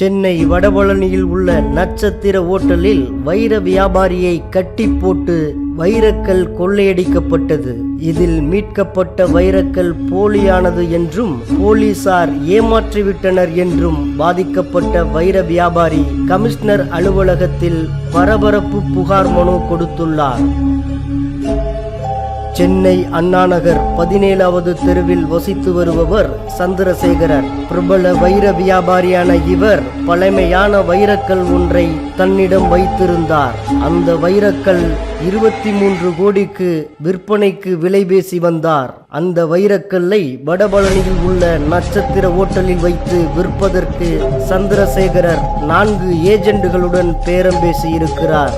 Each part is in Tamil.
சென்னை வடபழனியில் உள்ள நட்சத்திர ஓட்டலில் வைர வியாபாரியை கட்டி போட்டு வைரக்கல் கொள்ளையடிக்கப்பட்டது. இதில் மீட்கப்பட்ட வைரக்கல் போலியானது என்றும் போலீசார் ஏமாற்றிவிட்டனர் என்றும் பாதிக்கப்பட்ட வைர வியாபாரி கமிஷனர் அலுவலகத்தில் பரபரப்பு புகார் மனு கொடுத்துள்ளார். சென்னை அண்ணாநகர் பதினேழாவது தெருவில் வசித்து வருபவர் சந்திரசேகரர். பிரபல வைர வியாபாரியான இவர் பழமையான வைரக்கல் ஒன்றை தன்னிடம் வைத்திருந்தார். அந்த வைரக்கல் இருபத்தி மூன்று கோடிக்கு விற்பனைக்கு விலை பேசி வந்தார். அந்த வைரக்கல்லை வடபழனியில் உள்ள நட்சத்திர ஓட்டலில் வைத்து விற்பதற்கு சந்திரசேகரர் நான்கு ஏஜெண்டுகளுடன் பேரம் பேசியிருக்கிறார்.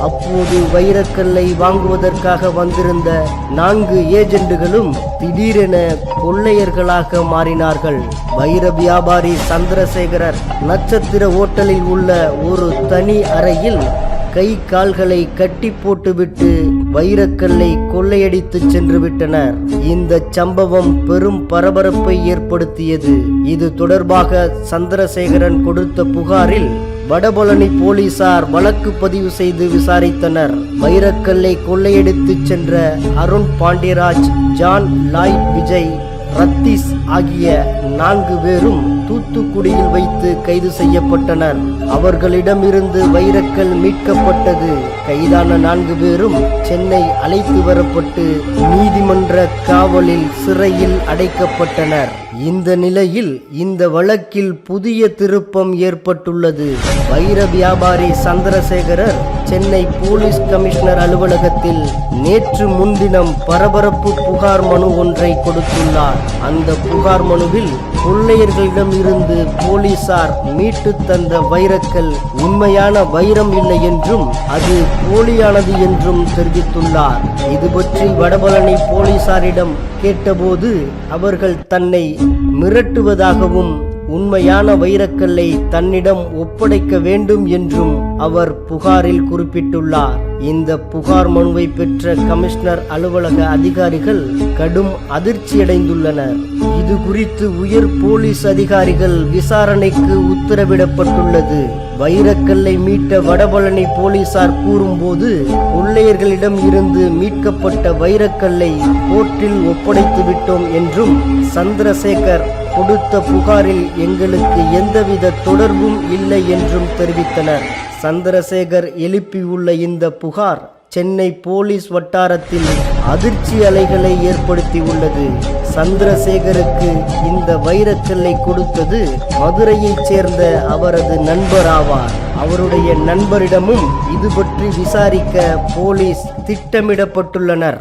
அப்போது வைரக்கல்லை வாங்குவதற்காக வந்திருந்த நான்கு ஏஜெண்டுகளும் திடீரென கொள்ளையர்களாக மாறினார்கள். வைர வியாபாரி சந்திரசேகரர் நட்சத்திர ஓட்டலில் உள்ள ஒரு தனி அறையில் கை கால்களை கட்டி போட்டுவிட்டு வைரக்கல்லை கொள்ளையடித்து சென்று விட்டனர். இந்த சம்பவம் பெரும் பரபரப்பை ஏற்படுத்தியது. இது தொடர்பாக சந்திரசேகரன் கொடுத்த புகாரில் வடபழனி போலீசார் வழக்கு பதிவு செய்து விசாரித்தனர். வைரக்கல்லை கொள்ளையடித்துச் சென்ற அருண் பாண்டியராஜ் ஜான் லாய் விஜய் ரத்தீஸ் ஆகிய நான்கு பேரும் தூத்துக்குடியில் வைத்து கைது செய்யப்பட்டனர். அவர்களிடமிருந்து வைரக்கல் மீட்கப்பட்டது. கைதான நான்கு பேரும் சென்னை அழைத்து வரப்பட்டு நீதிமன்ற காவலில் சிறையில் அடைக்கப்பட்டனர். இந்த நிலையில் இந்த வழக்கில் புதிய திருப்பம் ஏற்பட்டுள்ளது. வைர வியாபாரி சந்திரசேகரர் சென்னை போலீஸ் கமிஷனர் அலுவலகத்தில் நேற்று முன்தினம் பரபரப்பு புகார் மனு ஒன்றை கொடுத்துள்ளார். அந்த புகார் மனுவில் கொள்ளையர்களிடம் இருந்து போலீசார் மீட்டு தந்த வைரக்கல் உண்மையான வைரம் இல்லை என்றும் அது போலியானது என்றும் தெரிவித்துள்ளார். இது பற்றி வடபழனி போலீசாரிடம் கேட்டபோது அவர்கள் தன்னை மிரட்டுவதாகவும் உண்மையான வைரக்கல்லை தன்னிடம் ஒப்படைக்க வேண்டும் என்றும் அவர் புகாரில் குறிப்பிட்டுள்ளார். இந்த புகார் மனுவை பெற்ற கமிஷனர் அலுவலக அதிகாரிகள் கடும் அதிர்ச்சியடைந்துள்ளனர். இது குறித்து உயர் போலீஸ் அதிகாரிகள் விசாரணைக்கு உத்தரவிடப்பட்டுள்ளது. வைரக்கல்லை மீட்ட வடபழனி போலீசார் கூறும்போது கொள்ளையர்களிடம் இருந்து மீட்கப்பட்ட வைரக்கல்லை கோர்ட்டில் ஒப்படைத்து விட்டோம் என்றும் சந்திரசேகர் கொடுத்த புகாரில் எங்களுக்கு எந்தவித தொடர்பும் இல்லை என்றும் தெரிவித்தனர். சந்திரசேகர் எழுப்பியுள்ள இந்த புகார் சென்னை போலீஸ் வட்டாரத்தில் அதிர்ச்சி அலைகளை ஏற்படுத்தியுள்ளது சந்திரசேகருக்கு இந்த வைரக்கல்லை கொடுத்தது மதுரையைச் சேர்ந்த அவரது நண்பர் ஆவார். அவருடைய நண்பரிடமும் இது பற்றி விசாரிக்க போலீஸ் திட்டமிடப்பட்டுள்ளனர்.